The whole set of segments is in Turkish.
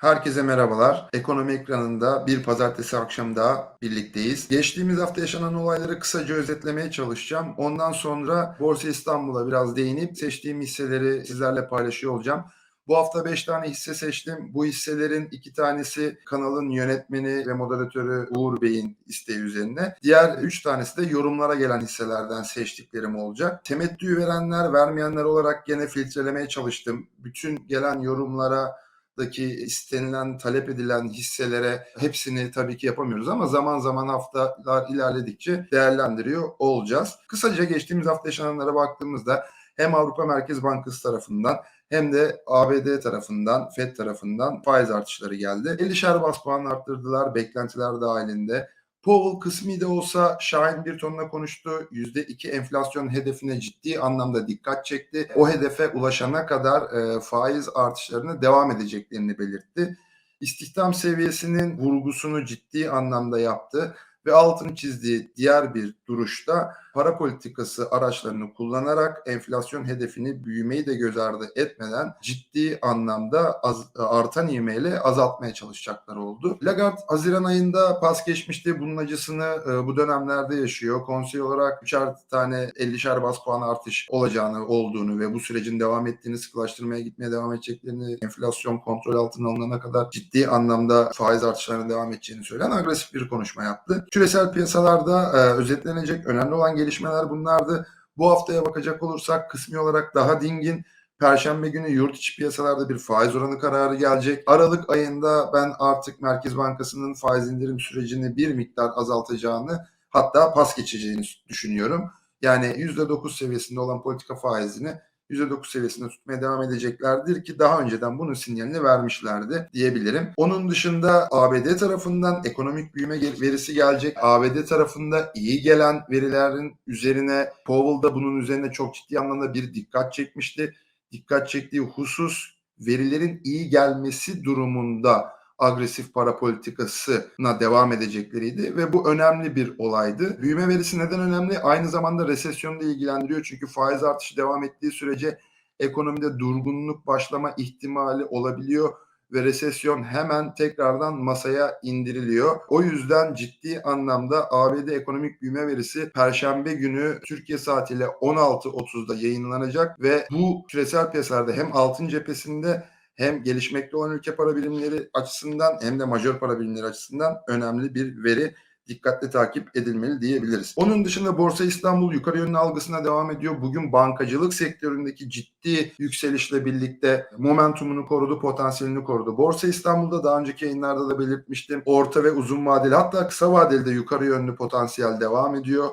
Herkese merhabalar. Ekonomi ekranında bir pazartesi akşam daha birlikteyiz. Geçtiğimiz hafta yaşanan olayları kısaca özetlemeye çalışacağım. Ondan sonra Borsa İstanbul'a biraz değinip seçtiğim hisseleri sizlerle paylaşıyor olacağım. Bu hafta 5 tane hisse seçtim. Bu hisselerin 2 tanesi kanalın yönetmeni ve moderatörü Uğur Bey'in isteği üzerine. Diğer 3 tanesi de yorumlara gelen hisselerden seçtiklerim olacak. Temettü verenler, vermeyenler olarak gene filtrelemeye çalıştım. Bütün gelen yorumlara daki istenilen, talep edilen hisselere hepsini tabii ki yapamıyoruz ama zaman zaman haftalar ilerledikçe değerlendiriyor olacağız. Kısaca geçtiğimiz hafta yaşananlara baktığımızda hem Avrupa Merkez Bankası tarafından hem de ABD tarafından, FED tarafından faiz artışları geldi. 50'şer bas puan arttırdılar beklentiler dahilinde. Powell kısmi de olsa Şahin bir tonla konuştu. %2 enflasyon hedefine ciddi anlamda dikkat çekti. O hedefe ulaşana kadar e, faiz artışlarına devam edeceklerini belirtti. İstihdam seviyesinin vurgusunu ciddi anlamda yaptı ve altını çizdiği diğer bir duruşta para politikası araçlarını kullanarak enflasyon hedefini büyümeyi de göz ardı etmeden ciddi anlamda az, artan ivmeyle azaltmaya çalışacaklar oldu. Lagarde Haziran ayında pas geçmişti. Bunun acısını e, bu dönemlerde yaşıyor. Konsey olarak 3'er tane 50'şer bas puan artış olacağını olduğunu ve bu sürecin devam ettiğini sıkılaştırmaya gitmeye devam edeceklerini enflasyon kontrol altına alınana kadar ciddi anlamda faiz artışlarına devam edeceğini söyleyen agresif bir konuşma yaptı. Küresel piyasalarda e, özetlenecek önemli olan gelişmeler bunlardı. Bu haftaya bakacak olursak kısmi olarak daha dingin. Perşembe günü yurt içi piyasalarda bir faiz oranı kararı gelecek. Aralık ayında ben artık Merkez Bankası'nın faiz indirim sürecini bir miktar azaltacağını hatta pas geçeceğini düşünüyorum. Yani %9 seviyesinde olan politika faizini %9 seviyesinde tutmaya devam edeceklerdir ki daha önceden bunun sinyalini vermişlerdi diyebilirim. Onun dışında ABD tarafından ekonomik büyüme verisi gelecek. ABD tarafında iyi gelen verilerin üzerine Powell da bunun üzerine çok ciddi anlamda bir dikkat çekmişti. Dikkat çektiği husus verilerin iyi gelmesi durumunda agresif para politikasına devam edecekleriydi ve bu önemli bir olaydı. Büyüme verisi neden önemli? Aynı zamanda resesyonu da ilgilendiriyor çünkü faiz artışı devam ettiği sürece ekonomide durgunluk başlama ihtimali olabiliyor ve resesyon hemen tekrardan masaya indiriliyor. O yüzden ciddi anlamda ABD ekonomik büyüme verisi Perşembe günü Türkiye saatiyle 16.30'da yayınlanacak ve bu küresel piyasalarda hem altın cephesinde hem gelişmekte olan ülke para birimleri açısından hem de majör para birimleri açısından önemli bir veri dikkatli takip edilmeli diyebiliriz. Onun dışında Borsa İstanbul yukarı yönlü algısına devam ediyor. Bugün bankacılık sektöründeki ciddi yükselişle birlikte momentumunu korudu, potansiyelini korudu. Borsa İstanbul'da daha önceki yayınlarda da belirtmiştim. Orta ve uzun vadeli hatta kısa vadeli de yukarı yönlü potansiyel devam ediyor.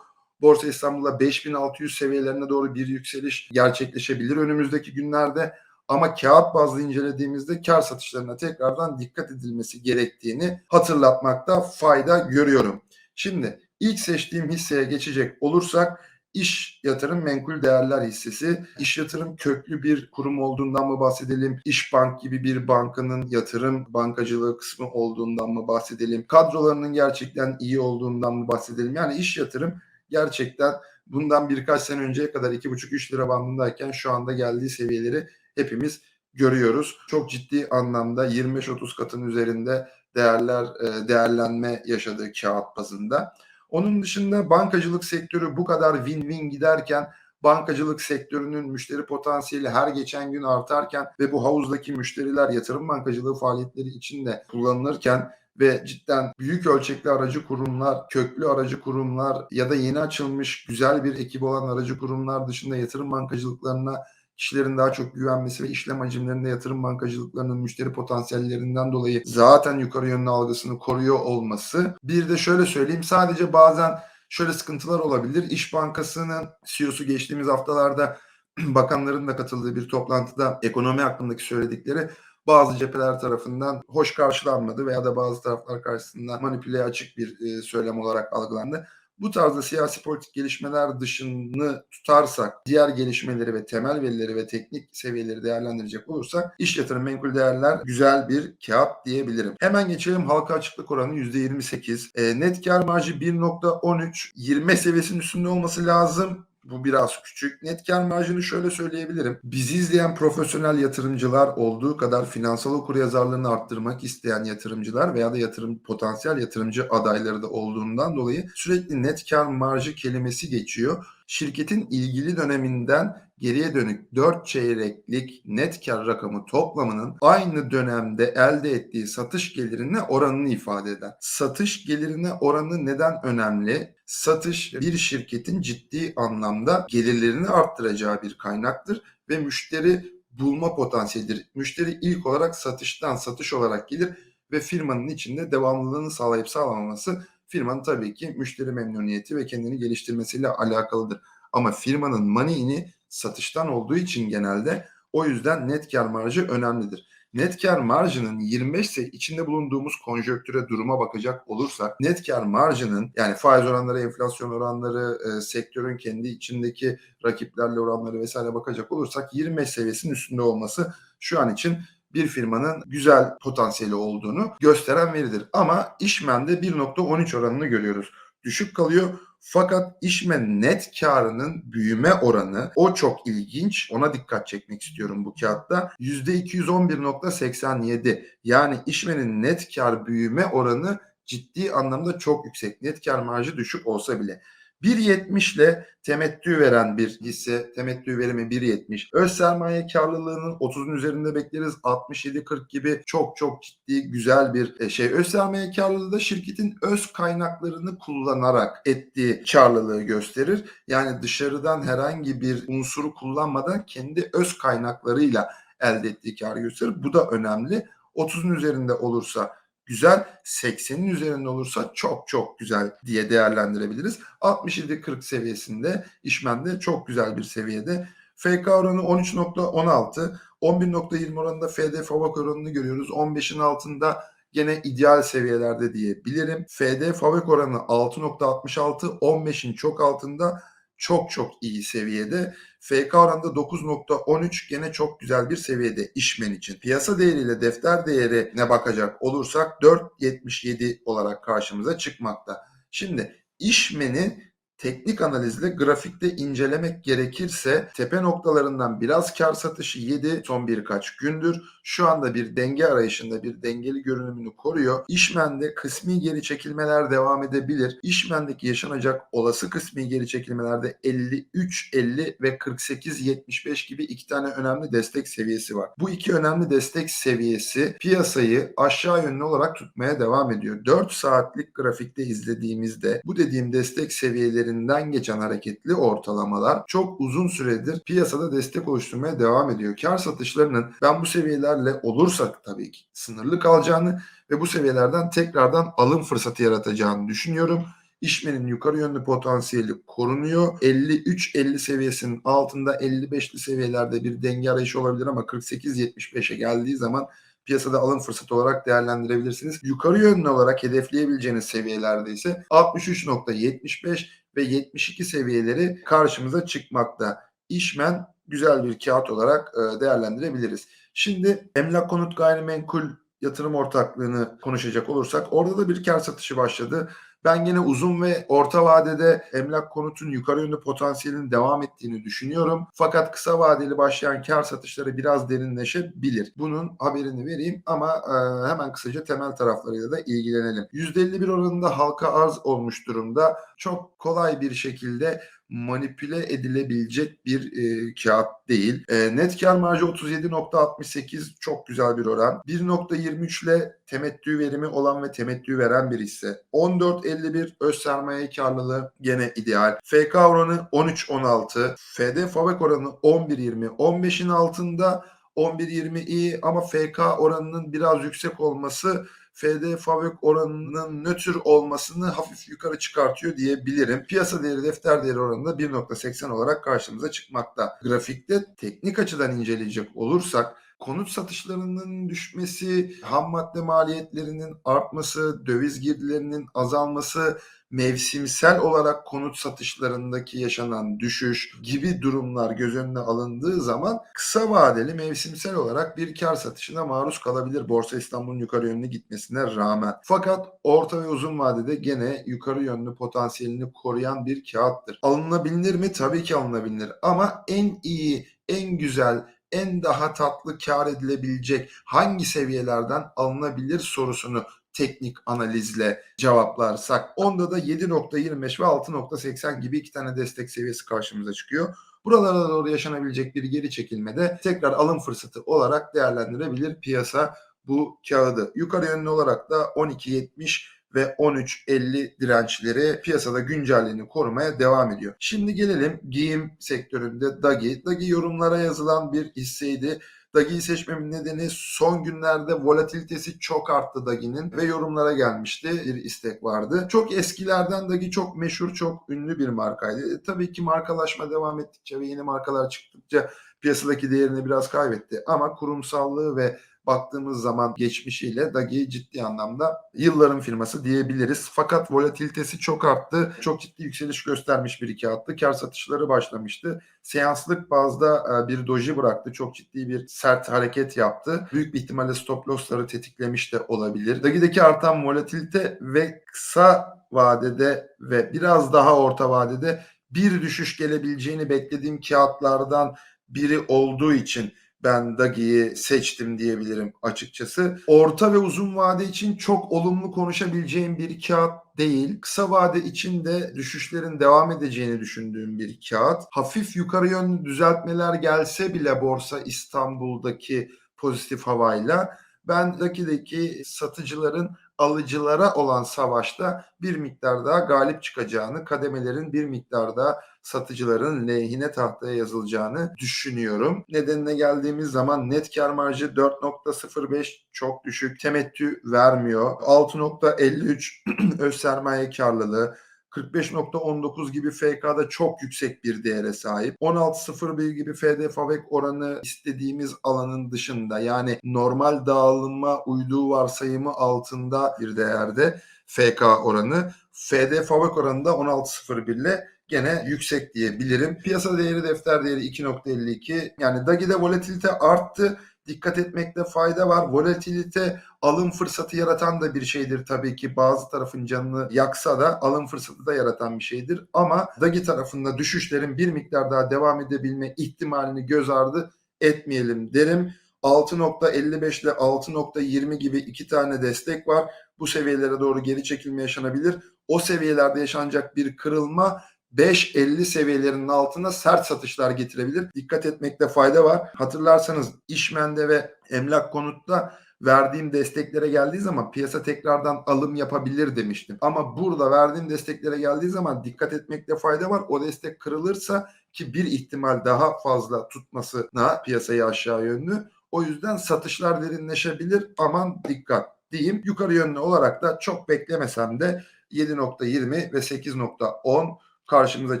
Borsa İstanbul'da 5600 seviyelerine doğru bir yükseliş gerçekleşebilir önümüzdeki günlerde. Ama kağıt bazlı incelediğimizde kar satışlarına tekrardan dikkat edilmesi gerektiğini hatırlatmakta fayda görüyorum. Şimdi ilk seçtiğim hisseye geçecek olursak İş Yatırım Menkul Değerler hissesi. İş Yatırım köklü bir kurum olduğundan mı bahsedelim? İş Bank gibi bir bankanın yatırım bankacılığı kısmı olduğundan mı bahsedelim? Kadrolarının gerçekten iyi olduğundan mı bahsedelim? Yani İş Yatırım gerçekten bundan birkaç sene önceye kadar 2,5-3 lira bandındayken şu anda geldiği seviyeleri hepimiz görüyoruz. Çok ciddi anlamda 25-30 katın üzerinde değerler e, değerlenme yaşadığı kağıt bazında. Onun dışında bankacılık sektörü bu kadar win-win giderken bankacılık sektörünün müşteri potansiyeli her geçen gün artarken ve bu havuzdaki müşteriler yatırım bankacılığı faaliyetleri için de kullanılırken ve cidden büyük ölçekli aracı kurumlar, köklü aracı kurumlar ya da yeni açılmış güzel bir ekip olan aracı kurumlar dışında yatırım bankacılıklarına kişilerin daha çok güvenmesi ve işlem hacimlerinde yatırım bankacılıklarının müşteri potansiyellerinden dolayı zaten yukarı yönlü algısını koruyor olması. Bir de şöyle söyleyeyim sadece bazen şöyle sıkıntılar olabilir. İş Bankası'nın CEO'su geçtiğimiz haftalarda bakanların da katıldığı bir toplantıda ekonomi hakkındaki söyledikleri bazı cepheler tarafından hoş karşılanmadı veya da bazı taraflar karşısında manipüle açık bir söylem olarak algılandı. Bu tarzda siyasi politik gelişmeler dışını tutarsak, diğer gelişmeleri ve temel verileri ve teknik seviyeleri değerlendirecek olursak iş yatırım menkul değerler güzel bir kağıt diyebilirim. Hemen geçelim halka açıklık oranı %28. E, net kar marjı 1.13. 20 seviyesinin üstünde olması lazım. Bu biraz küçük. Net kar marjını şöyle söyleyebilirim. Bizi izleyen profesyonel yatırımcılar olduğu kadar finansal okuryazarlığını arttırmak isteyen yatırımcılar veya da yatırım potansiyel yatırımcı adayları da olduğundan dolayı sürekli net kar marjı kelimesi geçiyor. Şirketin ilgili döneminden geriye dönük 4 çeyreklik net kar rakamı toplamının aynı dönemde elde ettiği satış gelirine oranını ifade eder. Satış gelirine oranı neden önemli? Satış bir şirketin ciddi anlamda gelirlerini arttıracağı bir kaynaktır ve müşteri bulma potansiyelidir. Müşteri ilk olarak satıştan satış olarak gelir ve firmanın içinde devamlılığını sağlayıp sağlamaması firmanın tabii ki müşteri memnuniyeti ve kendini geliştirmesiyle alakalıdır. Ama firmanın money'ini satıştan olduğu için genelde o yüzden net kar marjı önemlidir. Net kar marjının 25 ise içinde bulunduğumuz konjöktüre duruma bakacak olursak net kar marjının yani faiz oranları, enflasyon oranları, e, sektörün kendi içindeki rakiplerle oranları vesaire bakacak olursak 25 seviyesinin üstünde olması şu an için bir firmanın güzel potansiyeli olduğunu gösteren veridir. Ama işmende 1.13 oranını görüyoruz. Düşük kalıyor. Fakat işmen net karının büyüme oranı o çok ilginç. Ona dikkat çekmek istiyorum bu kağıtta. %211.87 yani işmenin net kar büyüme oranı ciddi anlamda çok yüksek. Net kar marjı düşük olsa bile. 1.70 ile temettü veren bir hisse, temettü verimi 1.70. Öz sermaye karlılığının 30'un üzerinde bekleriz. 67-40 gibi çok çok ciddi güzel bir şey. Öz sermaye karlılığı da şirketin öz kaynaklarını kullanarak ettiği karlılığı gösterir. Yani dışarıdan herhangi bir unsuru kullanmadan kendi öz kaynaklarıyla elde ettiği karı gösterir. Bu da önemli. 30'un üzerinde olursa güzel. 80'in üzerinde olursa çok çok güzel diye değerlendirebiliriz. 67-40 seviyesinde işmende çok güzel bir seviyede. FK oranı 13.16, 11.20 oranında FD FAVAK oranını görüyoruz. 15'in altında gene ideal seviyelerde diyebilirim. FD FAVAK oranı 6.66, 15'in çok altında çok çok iyi seviyede. FK oranında 9.13 gene çok güzel bir seviyede işmen için. Piyasa değeriyle defter değerine bakacak olursak 4.77 olarak karşımıza çıkmakta. Şimdi işmeni teknik analizle grafikte incelemek gerekirse tepe noktalarından biraz kar satışı yedi son birkaç gündür. Şu anda bir denge arayışında bir dengeli görünümünü koruyor. İşmende kısmi geri çekilmeler devam edebilir. İşmendeki yaşanacak olası kısmi geri çekilmelerde 53, 50 ve 48, 75 gibi iki tane önemli destek seviyesi var. Bu iki önemli destek seviyesi piyasayı aşağı yönlü olarak tutmaya devam ediyor. 4 saatlik grafikte izlediğimizde bu dediğim destek seviyeleri seviyelerinden geçen hareketli ortalamalar çok uzun süredir piyasada destek oluşturmaya devam ediyor. Kar satışlarının ben bu seviyelerle olursak tabii ki sınırlı kalacağını ve bu seviyelerden tekrardan alım fırsatı yaratacağını düşünüyorum. İşmenin yukarı yönlü potansiyeli korunuyor. 53-50 seviyesinin altında 55'li seviyelerde bir denge arayışı olabilir ama 48-75'e geldiği zaman piyasada alım fırsatı olarak değerlendirebilirsiniz. Yukarı yönlü olarak hedefleyebileceğiniz seviyelerde ise 63.75 ve 72 seviyeleri karşımıza çıkmakta. İşmen güzel bir kağıt olarak e, değerlendirebiliriz. Şimdi emlak konut gayrimenkul yatırım ortaklığını konuşacak olursak orada da bir kar satışı başladı. Ben yine uzun ve orta vadede emlak konutun yukarı yönlü potansiyelinin devam ettiğini düşünüyorum. Fakat kısa vadeli başlayan kar satışları biraz derinleşebilir. Bunun haberini vereyim ama e, hemen kısaca temel taraflarıyla da ilgilenelim. %51 oranında halka arz olmuş durumda. Çok kolay bir şekilde manipüle edilebilecek bir e, kağıt değil. E, net kar marjı 37.68 çok güzel bir oran. 1.23 ile temettü verimi olan ve temettü veren bir hisse. 14.51 öz sermaye karlılığı gene ideal. FK oranı 13.16. FD FAVEK oranı 11.20. 15'in altında 11.20 iyi ama FK oranının biraz yüksek olması FD fabrik oranının nötr olmasını hafif yukarı çıkartıyor diyebilirim. Piyasa değeri defter değeri oranında 1.80 olarak karşımıza çıkmakta. Grafikte teknik açıdan inceleyecek olursak konut satışlarının düşmesi, ham madde maliyetlerinin artması, döviz girdilerinin azalması, mevsimsel olarak konut satışlarındaki yaşanan düşüş gibi durumlar göz önüne alındığı zaman kısa vadeli mevsimsel olarak bir kar satışına maruz kalabilir Borsa İstanbul'un yukarı yönlü gitmesine rağmen. Fakat orta ve uzun vadede gene yukarı yönlü potansiyelini koruyan bir kağıttır. Alınabilir mi? Tabii ki alınabilir ama en iyi, en güzel, en daha tatlı kar edilebilecek hangi seviyelerden alınabilir sorusunu teknik analizle cevaplarsak onda da 7.25 ve 6.80 gibi iki tane destek seviyesi karşımıza çıkıyor. Buralara doğru yaşanabilecek bir geri çekilmede tekrar alım fırsatı olarak değerlendirebilir piyasa bu kağıdı. Yukarı yönlü olarak da 12.70 ve 13.50 dirençleri piyasada güncelliğini korumaya devam ediyor. Şimdi gelelim giyim sektöründe DAGI. DAGI yorumlara yazılan bir hisseydi. DAGI'yi seçmemin nedeni son günlerde volatilitesi çok arttı DAGI'nin ve yorumlara gelmişti. Bir istek vardı. Çok eskilerden DAGI çok meşhur, çok ünlü bir markaydı. E, tabii ki markalaşma devam ettikçe ve yeni markalar çıktıkça piyasadaki değerini biraz kaybetti. Ama kurumsallığı ve baktığımız zaman geçmişiyle Dagi ciddi anlamda yılların firması diyebiliriz. Fakat volatilitesi çok arttı. Çok ciddi yükseliş göstermiş bir iki attı. Kar satışları başlamıştı. Seanslık bazda e, bir doji bıraktı. Çok ciddi bir sert hareket yaptı. Büyük bir ihtimalle stop loss'ları tetiklemiş de olabilir. Dagi'deki artan volatilite ve kısa vadede ve biraz daha orta vadede bir düşüş gelebileceğini beklediğim kağıtlardan biri olduğu için ben Dagi'yi seçtim diyebilirim açıkçası. Orta ve uzun vade için çok olumlu konuşabileceğim bir kağıt değil. Kısa vade için de düşüşlerin devam edeceğini düşündüğüm bir kağıt. Hafif yukarı yönlü düzeltmeler gelse bile borsa İstanbul'daki pozitif havayla ben Daki'deki satıcıların alıcılara olan savaşta bir miktar daha galip çıkacağını, kademelerin bir miktar daha satıcıların lehine tahtaya yazılacağını düşünüyorum. Nedenine geldiğimiz zaman net kar marjı 4.05 çok düşük. Temettü vermiyor. 6.53 öz sermaye karlılığı. 45.19 gibi FK'da çok yüksek bir değere sahip. 16.01 gibi FD Favek oranı istediğimiz alanın dışında yani normal dağılma uyduğu varsayımı altında bir değerde FK oranı. FD Favek oranı da 16.01 ile gene yüksek diyebilirim. Piyasa değeri defter değeri 2.52. Yani Dagi'de volatilite arttı dikkat etmekte fayda var. Volatilite alım fırsatı yaratan da bir şeydir tabii ki. Bazı tarafın canını yaksa da alım fırsatı da yaratan bir şeydir. Ama DAGI tarafında düşüşlerin bir miktar daha devam edebilme ihtimalini göz ardı etmeyelim derim. 6.55 ile 6.20 gibi iki tane destek var. Bu seviyelere doğru geri çekilme yaşanabilir. O seviyelerde yaşanacak bir kırılma 5.50 seviyelerinin altına sert satışlar getirebilir. Dikkat etmekte fayda var. Hatırlarsanız İşmen'de ve Emlak Konut'ta verdiğim desteklere geldiği zaman piyasa tekrardan alım yapabilir demiştim. Ama burada verdiğim desteklere geldiği zaman dikkat etmekte fayda var. O destek kırılırsa ki bir ihtimal daha fazla tutmasına piyasayı aşağı yönlü. O yüzden satışlar derinleşebilir. Aman dikkat diyeyim. Yukarı yönlü olarak da çok beklemesem de 7.20 ve 8.10 karşımıza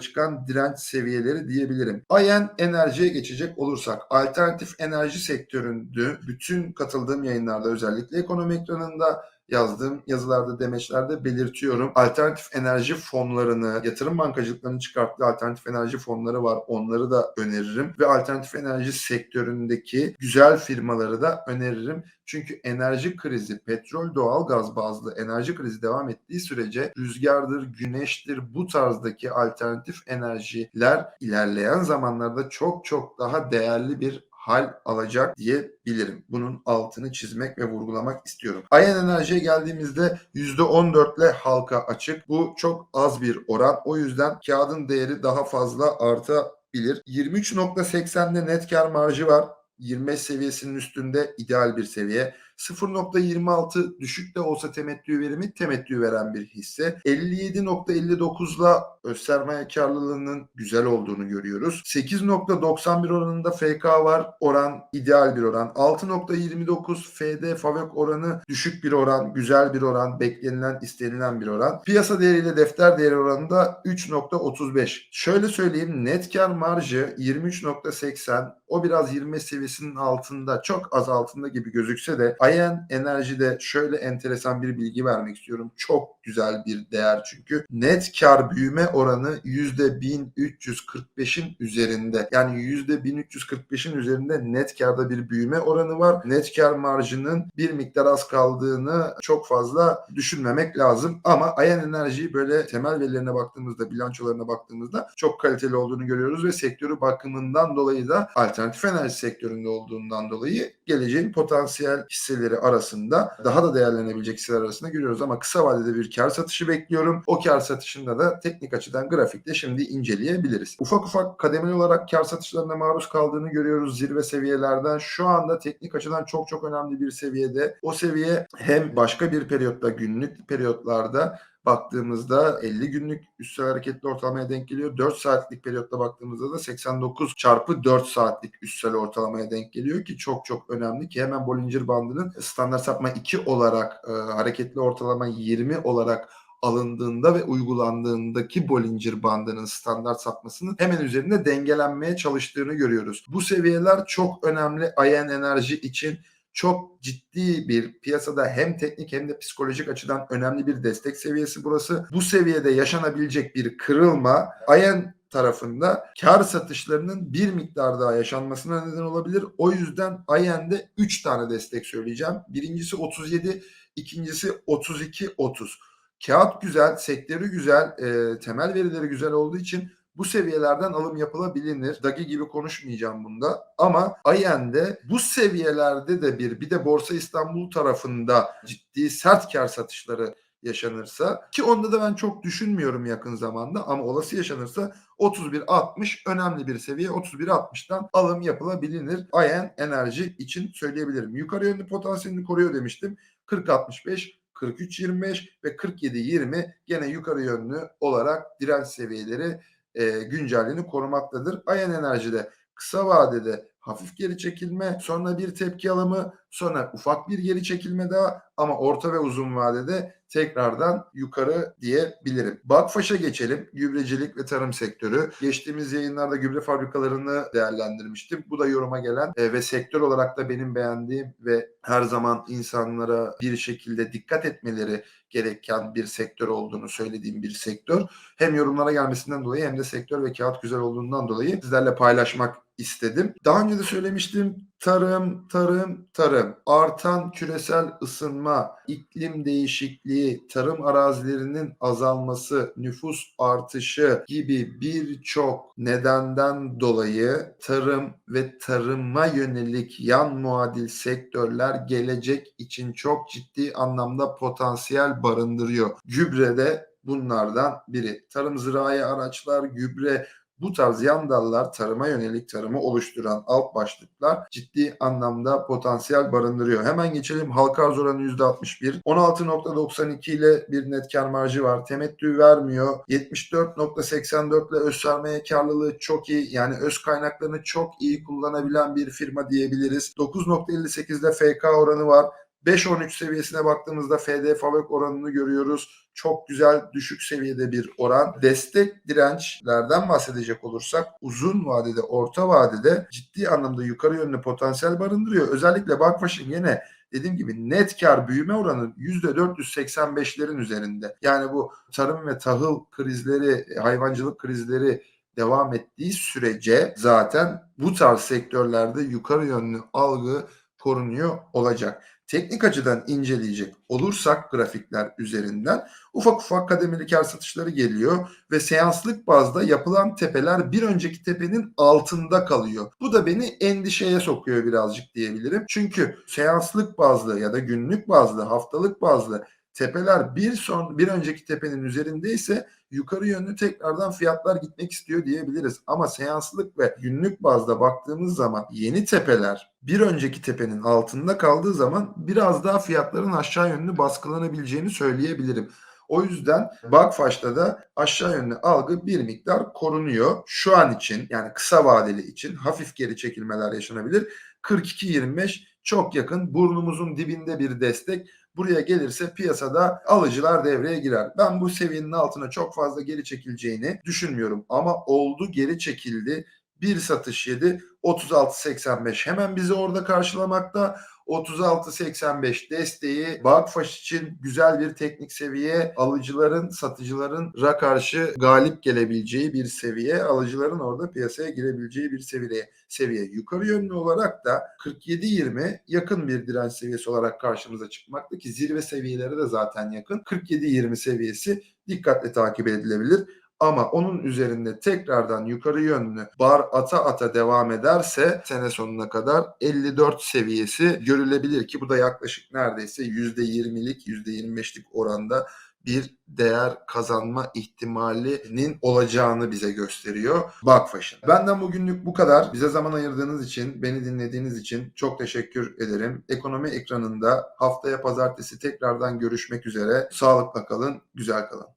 çıkan direnç seviyeleri diyebilirim. Ayen enerjiye geçecek olursak alternatif enerji sektöründe bütün katıldığım yayınlarda özellikle ekonomi ekranında yazdığım yazılarda demeçlerde belirtiyorum. Alternatif enerji fonlarını, yatırım bankacılıklarının çıkarttığı alternatif enerji fonları var. Onları da öneririm. Ve alternatif enerji sektöründeki güzel firmaları da öneririm. Çünkü enerji krizi, petrol, doğal gaz bazlı enerji krizi devam ettiği sürece rüzgardır, güneştir bu tarzdaki alternatif enerjiler ilerleyen zamanlarda çok çok daha değerli bir hal alacak diyebilirim. Bunun altını çizmek ve vurgulamak istiyorum. Ayen Enerji'ye geldiğimizde %14 ile halka açık. Bu çok az bir oran. O yüzden kağıdın değeri daha fazla artabilir. 23.80'de net kar marjı var. 25 seviyesinin üstünde ideal bir seviye. 0.26 düşük de olsa temettü verimi temettü veren bir hisse. 57.59'la öz sermaye karlılığının güzel olduğunu görüyoruz. 8.91 oranında FK var. Oran ideal bir oran. 6.29 FD FAVÖK oranı düşük bir oran, güzel bir oran, beklenilen, istenilen bir oran. Piyasa değeriyle defter değeri oranında 3.35. Şöyle söyleyeyim net kar marjı 23.80 o biraz 25 seviyesinin altında çok az altında gibi gözükse de Ayen Enerji'de şöyle enteresan bir bilgi vermek istiyorum. Çok güzel bir değer çünkü. Net kar büyüme oranı %1345'in üzerinde. Yani %1345'in üzerinde net karda bir büyüme oranı var. Net kar marjının bir miktar az kaldığını çok fazla düşünmemek lazım. Ama Ayen Enerji'yi böyle temel verilerine baktığımızda, bilançolarına baktığımızda çok kaliteli olduğunu görüyoruz ve sektörü bakımından dolayı da alternatif enerji sektöründe olduğundan dolayı geleceğin potansiyel hisseleri arasında daha da değerlenebilecek hisseler arasında görüyoruz ama kısa vadede bir kar satışı bekliyorum. O kar satışında da teknik açıdan grafikte şimdi inceleyebiliriz. Ufak ufak kademeli olarak kar satışlarına maruz kaldığını görüyoruz zirve seviyelerden. Şu anda teknik açıdan çok çok önemli bir seviyede. O seviye hem başka bir periyotta günlük periyotlarda baktığımızda 50 günlük üstsel hareketli ortalamaya denk geliyor. 4 saatlik periyotta baktığımızda da 89 çarpı 4 saatlik üstsel ortalamaya denk geliyor ki çok çok önemli ki hemen Bollinger bandının standart sapma 2 olarak e, hareketli ortalama 20 olarak alındığında ve uygulandığındaki Bollinger bandının standart sapmasının hemen üzerinde dengelenmeye çalıştığını görüyoruz. Bu seviyeler çok önemli Ayen Enerji için çok ciddi bir piyasada hem teknik hem de psikolojik açıdan önemli bir destek seviyesi burası. Bu seviyede yaşanabilecek bir kırılma Ayen tarafında kar satışlarının bir miktar daha yaşanmasına neden olabilir. O yüzden Ayen'de 3 tane destek söyleyeceğim. Birincisi 37, ikincisi 32 30. Kağıt güzel, sektörü güzel, e, temel verileri güzel olduğu için bu seviyelerden alım yapılabilir. Dagi gibi konuşmayacağım bunda. Ama Ayen'de bu seviyelerde de bir bir de Borsa İstanbul tarafında ciddi sert kar satışları yaşanırsa ki onda da ben çok düşünmüyorum yakın zamanda ama olası yaşanırsa 31.60 önemli bir seviye. 31.60'dan alım yapılabilir. Ayen enerji için söyleyebilirim. Yukarı yönlü potansiyelini koruyor demiştim. 40.65 43.25 ve 47.20 gene yukarı yönlü olarak direnç seviyeleri e, güncelliğini korumaktadır. Ayen Enerji'de kısa vadede hafif geri çekilme, sonra bir tepki alımı, sonra ufak bir geri çekilme daha ama orta ve uzun vadede tekrardan yukarı diyebilirim. Bakfaş'a geçelim. Gübrecilik ve tarım sektörü. Geçtiğimiz yayınlarda gübre fabrikalarını değerlendirmiştim. Bu da yoruma gelen e, ve sektör olarak da benim beğendiğim ve her zaman insanlara bir şekilde dikkat etmeleri gereken bir sektör olduğunu söylediğim bir sektör. Hem yorumlara gelmesinden dolayı hem de sektör ve kağıt güzel olduğundan dolayı sizlerle paylaşmak istedim. Daha önce de söylemiştim. Tarım, tarım, tarım. Artan küresel ısınma, iklim değişikliği, tarım arazilerinin azalması, nüfus artışı gibi birçok nedenden dolayı tarım ve tarıma yönelik yan muadil sektörler gelecek için çok ciddi anlamda potansiyel barındırıyor. Gübre de bunlardan biri. Tarım zirai araçlar, gübre bu tarz yan dallar tarıma yönelik tarımı oluşturan alt başlıklar ciddi anlamda potansiyel barındırıyor. Hemen geçelim halka arz oranı %61. 16.92 ile bir net kar marjı var. Temettü vermiyor. 74.84 ile öz sermaye karlılığı çok iyi. Yani öz kaynaklarını çok iyi kullanabilen bir firma diyebiliriz. 9.58 ile FK oranı var. 5-13 seviyesine baktığımızda FD FAVÖK oranını görüyoruz. Çok güzel düşük seviyede bir oran. Destek dirençlerden bahsedecek olursak uzun vadede, orta vadede ciddi anlamda yukarı yönlü potansiyel barındırıyor. Özellikle Bakfaş'ın yine dediğim gibi net kar büyüme oranı %485'lerin üzerinde. Yani bu tarım ve tahıl krizleri, hayvancılık krizleri devam ettiği sürece zaten bu tarz sektörlerde yukarı yönlü algı korunuyor olacak. Teknik açıdan inceleyecek olursak grafikler üzerinden ufak ufak kademeli kar satışları geliyor ve seanslık bazda yapılan tepeler bir önceki tepenin altında kalıyor. Bu da beni endişeye sokuyor birazcık diyebilirim. Çünkü seanslık bazlı ya da günlük bazlı, haftalık bazlı tepeler bir son bir önceki tepenin üzerindeyse yukarı yönlü tekrardan fiyatlar gitmek istiyor diyebiliriz. Ama seanslık ve günlük bazda baktığımız zaman yeni tepeler bir önceki tepenin altında kaldığı zaman biraz daha fiyatların aşağı yönlü baskılanabileceğini söyleyebilirim. O yüzden Bakfaş'ta da aşağı yönlü algı bir miktar korunuyor. Şu an için yani kısa vadeli için hafif geri çekilmeler yaşanabilir. 42-25 çok yakın burnumuzun dibinde bir destek. Buraya gelirse piyasada alıcılar devreye girer. Ben bu seviyenin altına çok fazla geri çekileceğini düşünmüyorum. Ama oldu geri çekildi. Bir satış yedi 36.85 hemen bizi orada karşılamakta. 36.85 desteği Bakfaş için güzel bir teknik seviye. Alıcıların, satıcıların ra karşı galip gelebileceği bir seviye. Alıcıların orada piyasaya girebileceği bir seviye. seviye. Yukarı yönlü olarak da 47.20 yakın bir direnç seviyesi olarak karşımıza çıkmakta ki zirve seviyeleri de zaten yakın. 47.20 seviyesi dikkatle takip edilebilir. Ama onun üzerinde tekrardan yukarı yönlü bar ata ata devam ederse sene sonuna kadar 54 seviyesi görülebilir ki bu da yaklaşık neredeyse %20'lik %25'lik oranda bir değer kazanma ihtimalinin olacağını bize gösteriyor Bakfaş'ın. Benden bugünlük bu kadar. Bize zaman ayırdığınız için, beni dinlediğiniz için çok teşekkür ederim. Ekonomi ekranında haftaya pazartesi tekrardan görüşmek üzere. Sağlıkla kalın, güzel kalın.